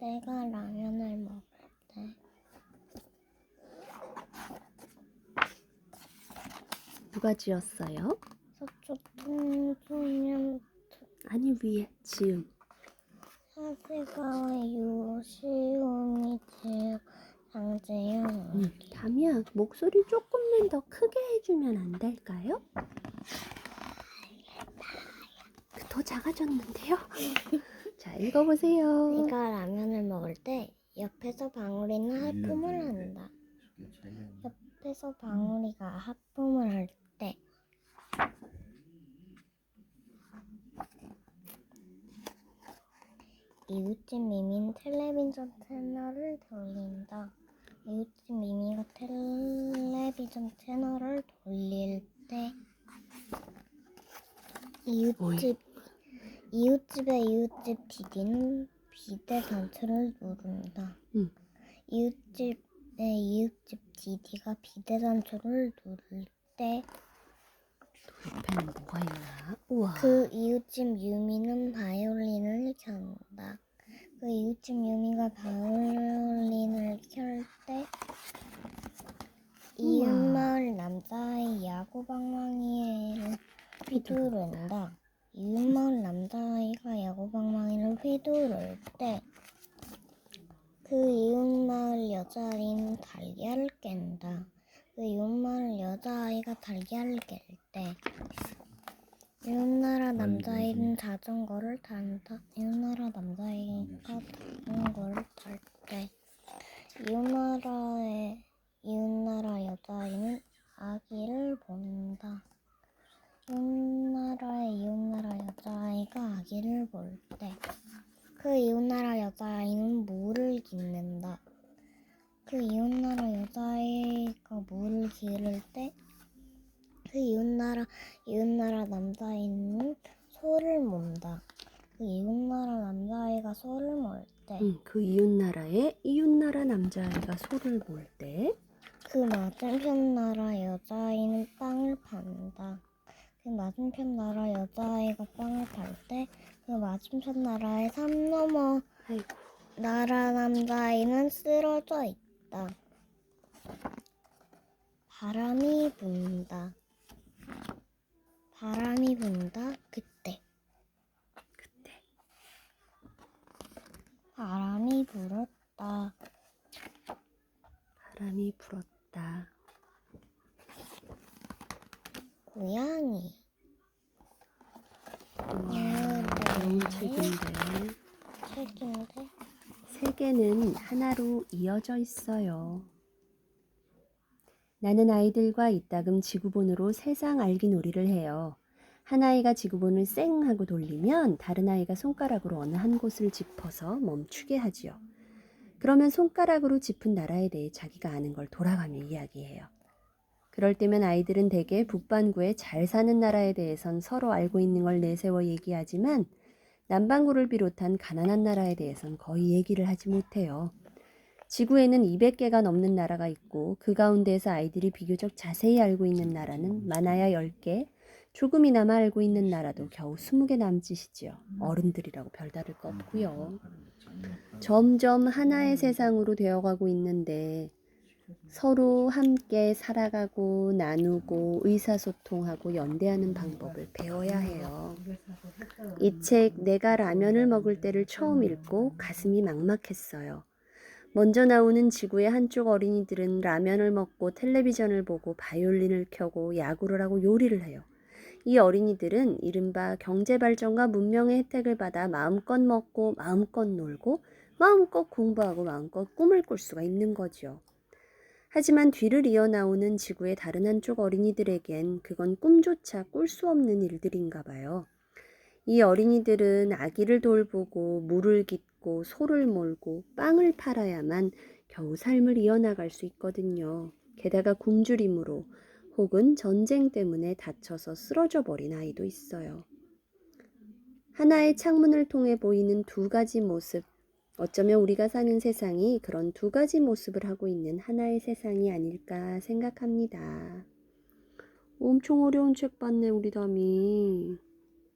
내가 라면을 먹을 때 누가 지었어요? 서쪽 통소년 아니 위에 지음. 사슬가와 유시온이 지은 장재현 음, 다미야 목소리 조금만 더 크게 해주면 안 될까요? 더 작아졌는데요? 자 읽어보세요. 내가 라면을 먹을 때 옆에서 방울이는 하품을 한다. 옆에서 방울이가 하품을 할 때 이웃집 미미는 텔레비전 채널을 돌린다. 이웃집 미미가 텔레비전 채널을 돌릴 때 이웃집 이웃집의 이웃집 디디는 비대 단추를 누른다. 응. 이웃집의 이웃집 디디가 비대 단추를 누를 때그 옆에는 뭐가 있나? 우와. 이웃집 유미는 바이올린을 켠다. 그 이웃집 유미가 바이올린을 켤 때 이웃 우와. 마을 남자아이 야구 방망이를 휘두른다. 이웃 마을 남자아이가 야구 방망이를 휘두를 때 그 이웃 마을 여자아이는 달걀을 깬다. 그 이웃 마을 여자아이가 달걀을 깰 때 이웃나라 남자아이는 자전거를 탄다. 이웃나라 남자아이가 자전거를 탈 때 이웃나라의 이웃나라 여자아이는 아기를 본다. 이웃나라의 이웃나라 볼 때 그 이웃나라 여자아이는 물을 깃는다. 그 이웃나라 여자아이가 물을 기를 때 그 이웃나라 이웃나라 남자아이는 소를 몬다. 그 이웃나라 남자아이가 소를 몰때그 응, 그 이웃나라에 이웃나라 남자아이가 소를 몰 때. 그 맞은편 나라 여자아이는 빵을 판다. 그 맞은편 나라 여자아이가 빵을 팔 때 그 맞은편 나라의 산 너머 아이고. 나라 남자아이는 쓰러져 있다. 바람이 분다. 바람이 분다. 그때. 그때. 바람이 불었다. 바람이 불었다. 고양이. 너무 책인데. 책인데 세 개는 하나로 이어져 있어요. 나는 아이들과 이따금 지구본으로 세상 알기 놀이를 해요. 한 아이가 지구본을 쌩 하고 돌리면 다른 아이가 손가락으로 어느 한 곳을 짚어서 멈추게 하지요. 그러면 손가락으로 짚은 나라에 대해 자기가 아는 걸 돌아가며 이야기해요. 그럴 때면 아이들은 대개 북반구에 잘 사는 나라에 대해선 서로 알고 있는 걸 내세워 얘기하지만 남반구를 비롯한 가난한 나라에 대해선 거의 얘기를 하지 못해요. 지구에는 200개가 넘는 나라가 있고 그 가운데에서 아이들이 비교적 자세히 알고 있는 나라는 많아야 10개, 조금이나마 알고 있는 나라도 겨우 20개 남짓이지요. 어른들이라고 별다를 거 없고요. 점점 하나의 세상으로 되어가고 있는데 서로 함께 살아가고 나누고 의사소통하고 연대하는 방법을 배워야 해요. 이 책 내가 라면을 먹을 때를 처음 읽고 가슴이 막막했어요. 먼저 나오는 지구의 한쪽 어린이들은 라면을 먹고 텔레비전을 보고 바이올린을 켜고 야구를 하고 요리를 해요. 이 어린이들은 이른바 경제발전과 문명의 혜택을 받아 마음껏 먹고 마음껏 놀고 마음껏 공부하고 마음껏 꿈을 꿀 수가 있는 거죠. 하지만 뒤를 이어 나오는 지구의 다른 한쪽 어린이들에겐 그건 꿈조차 꿀 수 없는 일들인가 봐요. 이 어린이들은 아기를 돌보고 물을 깃고 소를 몰고 빵을 팔아야만 겨우 삶을 이어나갈 수 있거든요. 게다가 굶주림으로 혹은 전쟁 때문에 다쳐서 쓰러져 버린 아이도 있어요. 하나의 창문을 통해 보이는 두 가지 모습. 어쩌면 우리가 사는 세상이 그런 두 가지 모습을 하고 있는 하나의 세상이 아닐까 생각합니다. 엄청 어려운 책 봤네, 우리 담이.